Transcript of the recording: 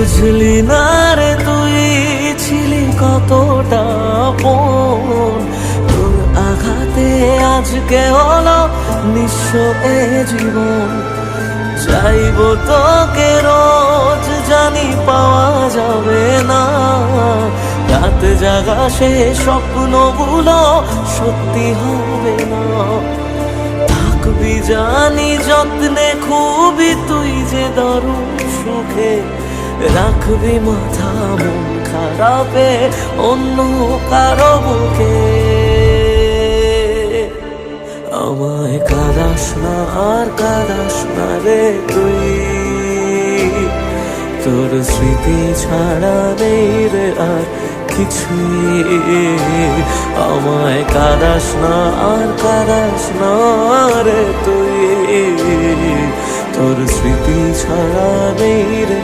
বুঝলি না রে তুই, ছিলি কতটা আপন তোর আঘাতে আজকে হলো নিঃস্ব এ জীবন। চাইব তোকে রোজ, জানি পাওয়া যাবে না। রাত জাগা সে স্বপ্নগুলো সত্যি হবে না। থাকবি জানি যত্নে, খুবই তুই যে দারুণ সুখে। রাখবি মাথা মন খারাপে, অন্য কারও বুকে আমায় কাদাস না, আর কাদাস না রে তুই। তোর স্মৃতি ছাড়া নেই রে আর কিছুই। আমায় কাদাস না, আর কাদাস না রে তুই। তোর স্মৃতি ছাড়া নেই রে